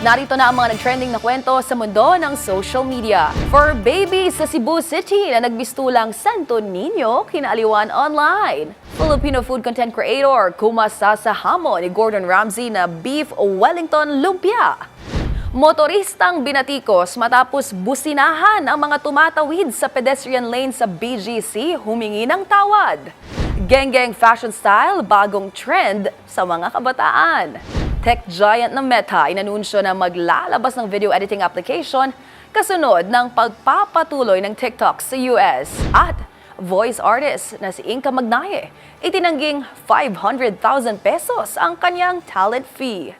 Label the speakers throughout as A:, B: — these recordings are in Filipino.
A: Narito na ang mga nag-trending na kwento sa mundo ng social media. For babies sa Cebu City na nagbistulang Santo Niño, kinaaliwan online. Filipino food content creator kumasa sa hamon ni Gordon Ramsay na Beef Wellington Lumpia. Motoristang binatikos matapos businahan ang mga tumatawid sa pedestrian lane sa BGC humingi ng tawad. Geng-geng fashion style, bagong trend sa mga kabataan. Tech giant ng Meta inanunsyo na maglalabas ng video editing application kasunod ng pagpapatuloy ng TikTok sa US. At voice artist na si Inka Magnaye, itinangging 500,000 pesos ang kanyang talent fee.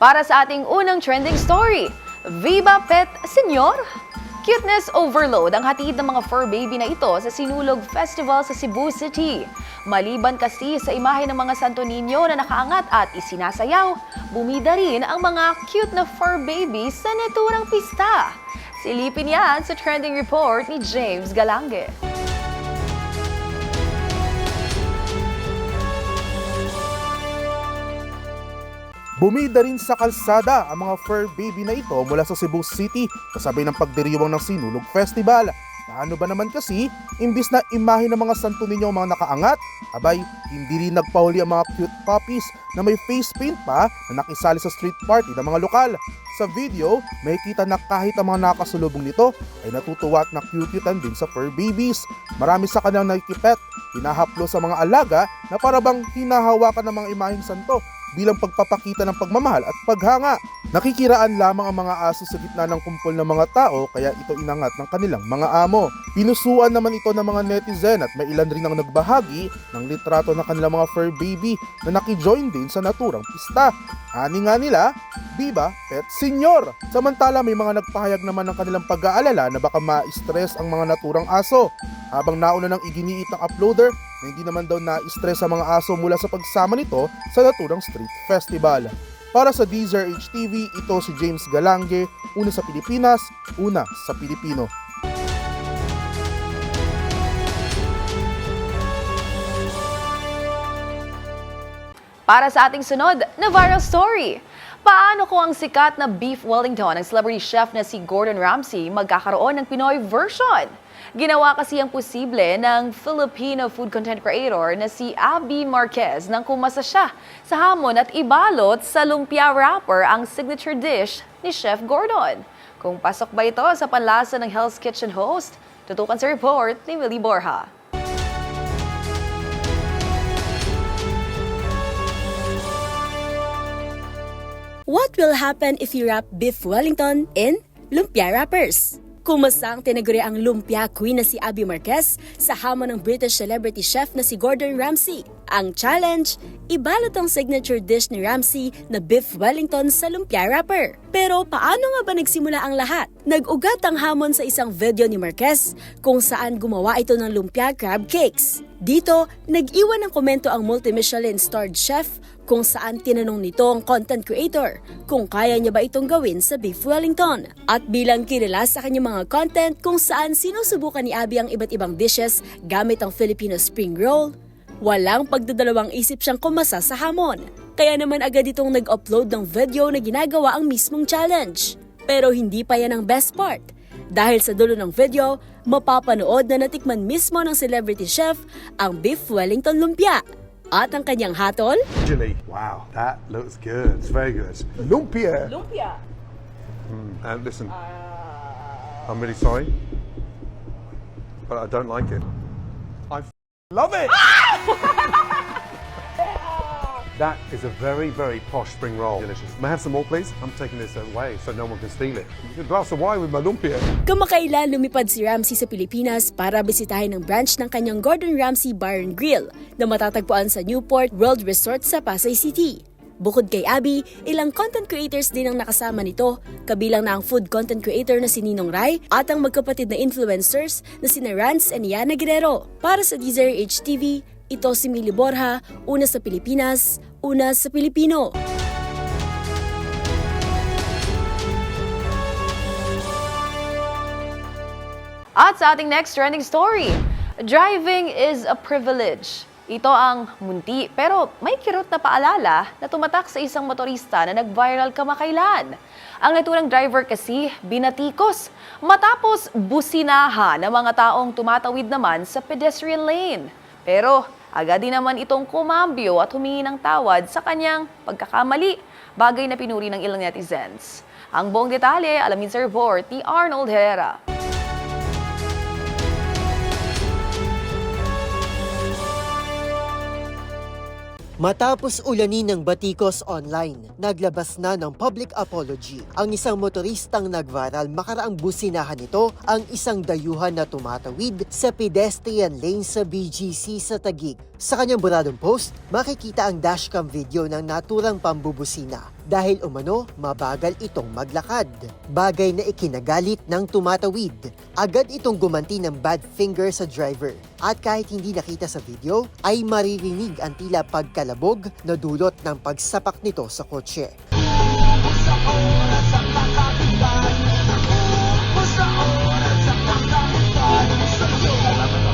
A: Para sa ating unang trending story, Viva Pet Senyor? Cuteness overload ang hatid ng mga fur baby na ito sa Sinulog Festival sa Cebu City. Maliban kasi sa imahe ng mga Santo Niño na nakaangat at isinasayaw, bumida rin ang mga cute na fur babies sa naturang pista. Silipin yan sa trending report ni James Galange.
B: Bumida rin sa kalsada ang mga fur baby na ito mula sa Cebu City kasabay ng pagdiriwang ng Sinulog Festival. Paano ba naman kasi, imbis na imahe ng mga santo ninyo ang mga nakaangat, abay, hindi rin nagpahuli ang mga cute puppies na may face paint pa na nakisali sa street party ng mga lokal. Sa video, may kita na kahit ang mga nakasulubong nito ay natutuwa at nakyukyutan din sa fur babies. Marami sa kanilang nakikipet, hinahaplo sa mga alaga na parabang hinahawakan ng mga imaheng santo bilang pagpapakita ng pagmamahal at paghanga. Nakikiraan lamang ang mga aso sa gitna ng kumpol ng mga tao kaya ito inangat ng kanilang mga amo. Pinusuan naman ito ng mga netizen at may ilan rin ang nagbahagi ng litrato ng kanilang mga fur baby na nakijoin din sa naturang pista. Ani nga nila, Viva Pet Senyor! Samantala may mga nagpahayag naman ng kanilang pag-aalala na baka ma-stress ang mga naturang aso. Habang nauna ng iginiit ng uploader na hindi naman daw na-stress ang mga aso mula sa pagsama nito sa naturang street festival. Para sa Deezer HTV, ito si James Galange, una sa Pilipinas, una sa Pilipino.
A: Para sa ating sunod na viral story, paano kung ang sikat na beef Wellington ng celebrity chef na si Gordon Ramsay magkakaroon ng Pinoy version? Ginawa kasi ang posible ng Filipino food content creator na si Abby Marquez nang kumasa siya sa hamon at ibalot sa lumpia wrapper ang signature dish ni Chef Gordon. Kung pasok ba ito sa panlasa ng Hell's Kitchen host, tutukan sa report ni Willie Borja.
C: What will happen if you wrap beef Wellington in lumpia wrappers? Kumasa ang tinaguri ang lumpia queen na si Abby Marquez sa hamon ng British celebrity chef na si Gordon Ramsay. Ang challenge, ibalot ang signature dish ni Ramsay na beef Wellington sa lumpia wrapper. Pero paano nga ba nagsimula ang lahat? Nag-ugat ang hamon sa isang video ni Marquez kung saan gumawa ito ng lumpia crab cakes. Dito, nag-iwan ng komento ang multi-Michelin starred chef kung saan tinanong nito ang content creator kung kaya niya ba itong gawin sa Beef Wellington. At bilang kilala sa kanyang mga content kung saan sinusubukan ni Abby ang iba't ibang dishes gamit ang Filipino spring roll, walang pagdadalawang isip siyang kumasa sa hamon. Kaya naman agad itong nag-upload ng video na ginagawa ang mismong challenge. Pero hindi pa yan ang best part. Dahil sa dulo ng video, mapapanood na natikman mismo ng celebrity chef ang Beef Wellington Lumpia. At ang kanyang hatol,
D: Chili. Wow, that looks good. It's very good. Lumpia.
A: Lumpia!
D: And listen, uh, I'm really sorry, but I don't like it. I f- love it. Ah! That is a very, very posh spring roll. Delicious. May I have some more, please? I'm taking this away so no one can steal it. A glass of wine with my lumpia.
C: Kamakailan lumipad si Ramsey sa Pilipinas para bisitahin ang branch ng kanyang Gordon Ramsay Bar and Grill na matatagpuan sa Newport World Resort sa Pasay City. Bukod kay Abby, ilang content creators din ang nakasama nito, kabilang na ang food content creator na si Ninong Rai at ang magkapatid na influencers na sina Rance and Yana Guerrero. Para sa DZRH TV, ito si Mili Borja, una sa Pilipinas, una sa Pilipino.
A: At sa ating next trending story, driving is a privilege. Ito ang munti pero may kirot na paalala na tumatak sa isang motorista na nag-viral kamakailan. Ang naturang driver kasi binatikos matapos businahan ng mga taong tumatawid naman sa pedestrian lane. Pero agad din naman itong kumambyo at humingi ng tawad sa kanyang pagkakamali, bagay na pinuri ng ilang netizens. Ang buong detalye, alamin sa report ni Arnold Herrera.
E: Matapos ulanin ng batikos online, naglabas na ng public apology ang isang motoristang nagviral makaraang businahan nito ang isang dayuhan na tumatawid sa pedestrian lane sa BGC sa Taguig. Sa kanyang buradong post, makikita ang dashcam video ng naturang pambubusina dahil umano mabagal itong maglakad. Bagay na ikinagalit ng tumatawid. Agad itong gumanti ng bad finger sa driver. At kahit hindi nakita sa video, ay maririnig ang tila pagkalabog na dulot ng pagsapak nito sa kotse.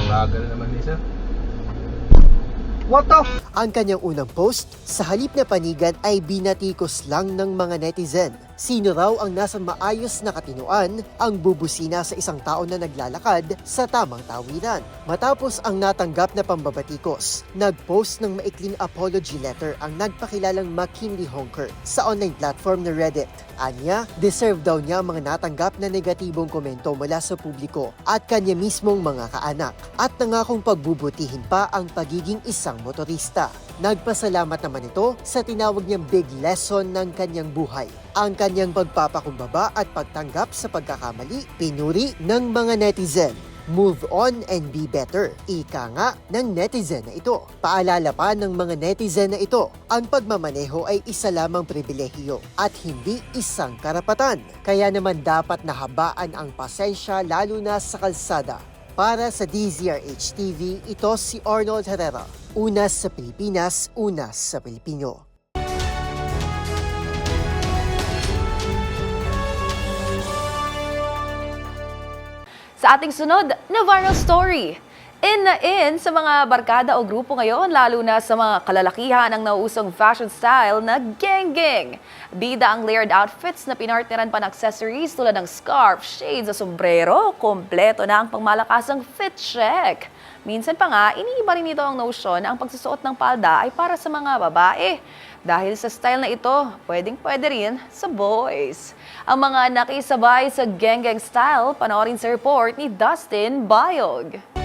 F: Bagal naman ni sir.
E: Ang kanyang unang post, sa halip na panigan ay binatikos lang ng mga netizen. Sino raw ang nasa maayos na katinuan ang bubusina sa isang tao na naglalakad sa tamang tawiran. Matapos ang natanggap na pambabatikos, nagpost ng maikling apology letter ang nagpakilalang McKinley Honker sa online platform na Reddit. Anya, deserve daw niya ang mga natanggap na negatibong komento mula sa publiko at kanya mismong mga kaanak at nangakong pagbubutihin pa ang pagiging isang motorista. Nagpasalamat naman ito sa tinawag niyang big lesson ng kanyang buhay. Ang kanyang pagpapakumbaba at pagtanggap sa pagkakamali, pinuri ng mga netizen. Move on and be better. Ika nga ng netizen na ito. Paalala pa ng mga netizen na ito, ang pagmamaneho ay isa lamang pribilehiyo at hindi isang karapatan. Kaya naman dapat nahabaan ang pasensya lalo na sa kalsada. Para sa DZRH TV, ito si Arnold Herrera. Una sa Pilipinas, una sa Pilipino.
A: Ating sunod na viral story. In na in sa mga barkada o grupo ngayon, lalo na sa mga kalalakihan ang nauusong fashion style na geng-geng. Bida ang layered outfits na pinartneran pa ng accessories tulad ng scarf, shades o sombrero. Kompleto na ang pangmalakasang fit check. Minsan pa nga, iniiba rin nito ang notion na ang pagsusuot ng palda ay para sa mga babae. Dahil sa style na ito, pwedeng pwede rin sa boys. Ang mga nakisabay sa geng-geng style, panoorin sa report ni Dustin Bayog.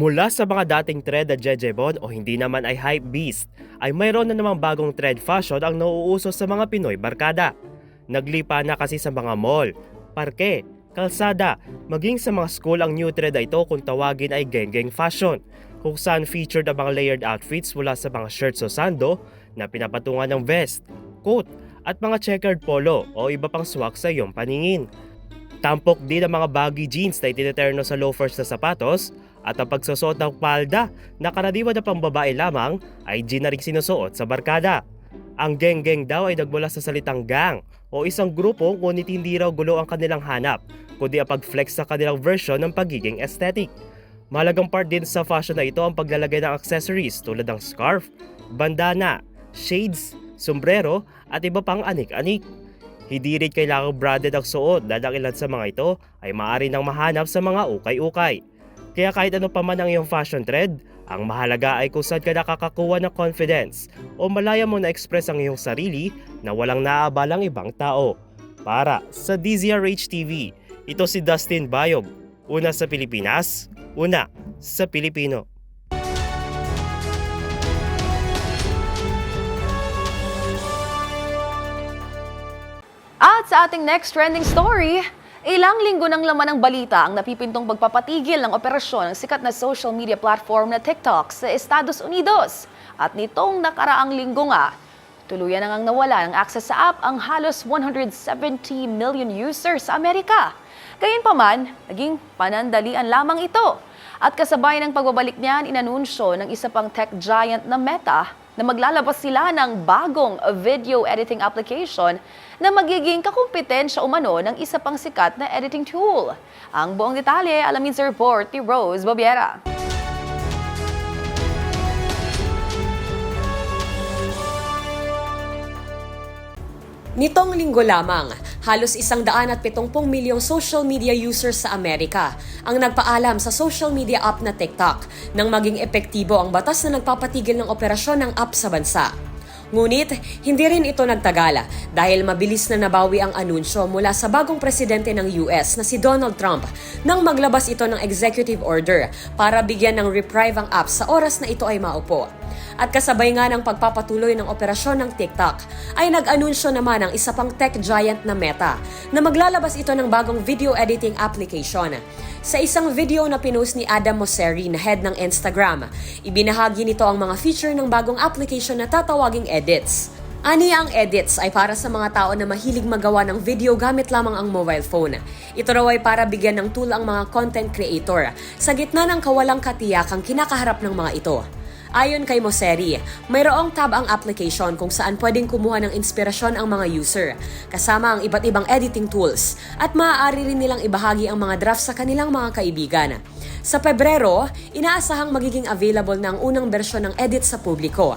G: Mula sa mga dating trend na jejebon o hindi naman ay hype beast, ay mayroon na namang bagong trend fashion ang nauuso sa mga Pinoy barkada. Naglipa na kasi sa mga mall, parke, kalsada, maging sa mga school ang new trend na ito kung tawagin ay geng-geng fashion, kung saan featured ang mga layered outfits mula sa mga shirts o sando na pinapatungan ng vest, coat, at mga checkered polo o iba pang swak sa iyong paningin. Tampok din ang mga baggy jeans na itinaterno sa loafers na sapatos at ang pagsusuot ng palda na karaniwan na pambabae lamang ay di na rin sinusuot sa barkada. Ang geng-geng daw ay nagmula sa salitang gang o isang grupo ngunit hindi raw gulo ang kanilang hanap kundi ang pag-flex sa kanilang version ng pagiging aesthetic. Malagang part din sa fashion na ito ang paglalagay ng accessories tulad ng scarf, bandana, shades, sombrero at iba pang anik-anik. Hindi rin kailangang branded ang suot dahil ang ilan sa mga ito ay maaari nang mahanap sa mga ukay-ukay. Kaya kahit ano pa man ang iyong fashion trend, ang mahalaga ay kung saan ka nakakakuha ng confidence o malaya mo na-express ang iyong sarili na walang naaabalang ibang tao. Para sa DZRH TV, ito si Dustin Bayog. Una sa Pilipinas, una sa Pilipino.
A: At sa ating next trending story, ilang linggo ng laman ng balita ang napipintong pagpapatigil ng operasyon ng sikat na social media platform na TikTok sa Estados Unidos. At nitong nakaraang linggo nga, tuluyan ngang nawala ng access sa app ang halos 170 million users sa Amerika. Gayunpaman, naging panandalian lamang ito. At kasabay ng pagbabalik niyan, inanunsyo ng isa pang tech giant na Meta na maglalabas sila ng bagong video editing application na magiging kakumpetensya umano ng isa pang sikat na editing tool. Ang buong detalye, alamin sa report ni Rose Babiera.
F: Nitong linggo lamang, halos isang daan at pitongpong milyong social media users sa Amerika ang nagpaalam sa social media app na TikTok nang maging epektibo ang batas na nagpapatigil ng operasyon ng app sa bansa. Ngunit, hindi rin ito nagtagala dahil mabilis na nabawi ang anunsyo mula sa bagong presidente ng US na si Donald Trump nang maglabas ito ng executive order para bigyan ng reprieve ang app sa oras na ito ay maupo. At kasabay nga ng pagpapatuloy ng operasyon ng TikTok, ay nag-anunsyo naman ang isa pang tech giant na Meta na maglalabas ito ng bagong video editing application. Sa isang video na pinost ni Adam Mosseri na head ng Instagram, ibinahagi nito ang mga feature ng bagong application na tatawaging edits. Ani ang edits ay para sa mga tao na mahilig magawa ng video gamit lamang ang mobile phone. Ito raw ay para bigyan ng tool ang mga content creator sa gitna ng kawalang katiyakang kinakaharap ng mga ito. Ayon kay Moseri, mayroong tab ang application kung saan pwedeng kumuha ng inspirasyon ang mga user, kasama ang iba't ibang editing tools, at maaari rin nilang ibahagi ang mga draft sa kanilang mga kaibigan. Sa Pebrero, inaasahang magiging available na ang unang bersyon ng edit sa publiko.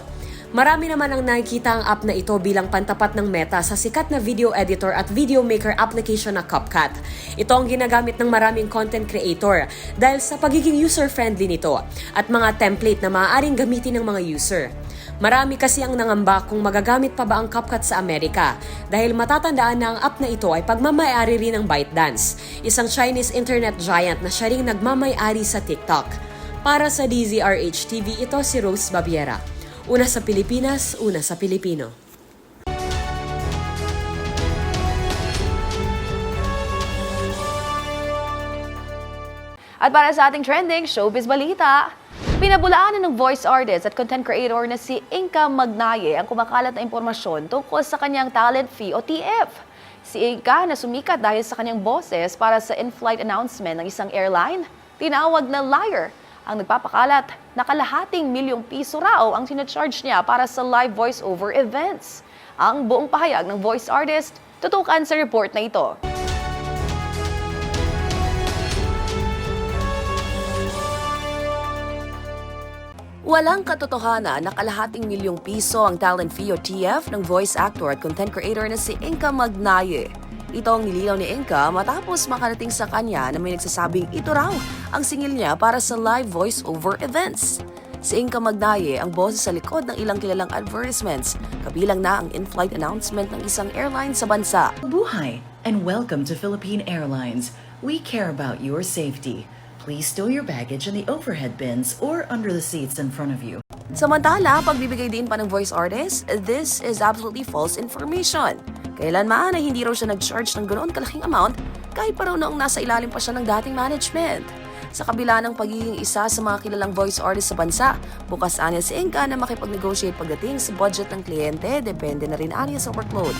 F: Marami naman ang nakikita ang app na ito bilang pantapat ng Meta sa sikat na video editor at video maker application na CapCut. Ito ang ginagamit ng maraming content creator dahil sa pagiging user-friendly nito at mga template na maaaring gamitin ng mga user. Marami kasi ang nangamba kung magagamit pa ba ang CapCut sa Amerika dahil matatandaan na ang app na ito ay pagmamayari rin ng ByteDance, isang Chinese internet giant na siya ring nagmamayari sa TikTok. Para sa DZRH TV, ito si Rose Babiera. Una sa Pilipinas, una sa Pilipino.
A: At para sa ating trending showbiz balita, pinabulaanan ng voice artist at content creator na si Inka Magnaye ang kumakalat na impormasyon tungkol sa kanyang talent fee o TF. Si Inka na sumikat dahil sa kanyang boses para sa in-flight announcement ng isang airline, tinawag na liar ang nagpapakalat na kalahating milyong piso raw ang sinacharge niya para sa live voice-over events. Ang buong pahayag ng voice artist, tutukan sa report na ito. Walang katotohanan na kalahating milyong piso ang talent fee o TF ng voice actor at content creator na si Inka Magnaye. Ito ang nilinaw ni Inka matapos makarating sa kanya na may nagsasabing ito raw ang singil niya para sa live voice-over events. Si Inka Magnaye ang boses sa likod ng ilang kilalang advertisements, kabilang na ang in-flight announcement ng isang airline sa bansa.
H: Buhay and welcome to Philippine Airlines. We care about your safety. Please stow your baggage in the overhead bins or under the seats in front of you.
A: Samantala, pagbibigay din pa ng voice artist, this is absolutely false information. Kailanman ay hindi raw siya nag-charge ng ganoon kalaking amount kahit pa raw noong nasa ilalim pa siya ng dating management. Sa kabila ng pagiging isa sa mga kilalang voice artist sa bansa, bukas anya si Inka na makipag-negotiate pagdating sa budget ng kliyente, depende na rin anya sa workload.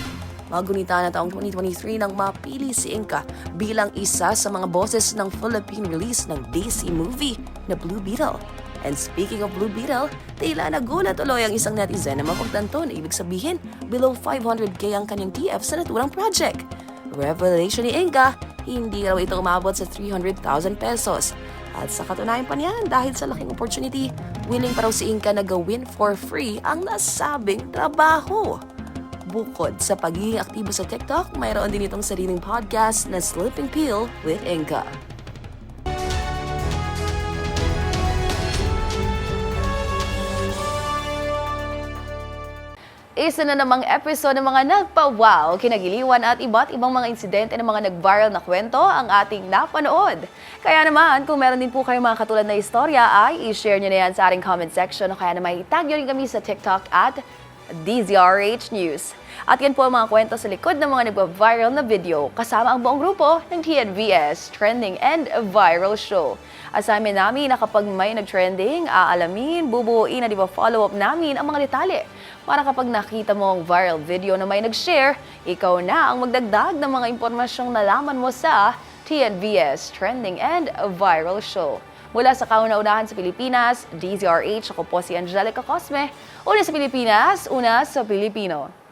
A: Magunita na taong 2023 nang mapili si Inka bilang isa sa mga boses ng Philippine release ng DC movie na Blue Beetle. And speaking of Blue Beetle, tila nagulat tuloy ang isang netizen na mapagtanto na ibig sabihin below 500k ang kanyang TF sa naturang project. Revelation ni Inka, hindi raw ito umabot sa 300,000 pesos. At sa katunayan pa niyan, dahil sa laking opportunity, willing pa raw si Inka na gawin for free ang nasabing trabaho. Bukod sa pagiging aktibo sa TikTok, mayroon din itong sariling podcast na Slipping Pill with Inka. Isa na namang episode ng mga nagpa-wow, kinagiliwan at iba't ibang mga insidente ng mga nag-viral na kwento ang ating napanood. Kaya naman, kung meron din po kayong mga katulad na istorya, ay i-share nyo na yan sa ating comment section o kaya naman itag nyo rin kami sa TikTok at DZRH News. At yan po ang mga kwento sa likod ng mga nagpa-viral na video kasama ang buong grupo ng TNVS Trending and Viral Show. Assignment namin na kapag may nag-trending, aalamin, bubuuin at ipa-follow up namin ang mga detalye. Para kapag nakita mo ang viral video na may nag-share, ikaw na ang magdagdag ng mga impormasyong nalaman mo sa TNVS Trending and Viral Show. Mula sa kauna-unahan sa Pilipinas, DZRH, ako po si Angelica Cosme. Una sa Pilipinas, una sa Pilipino.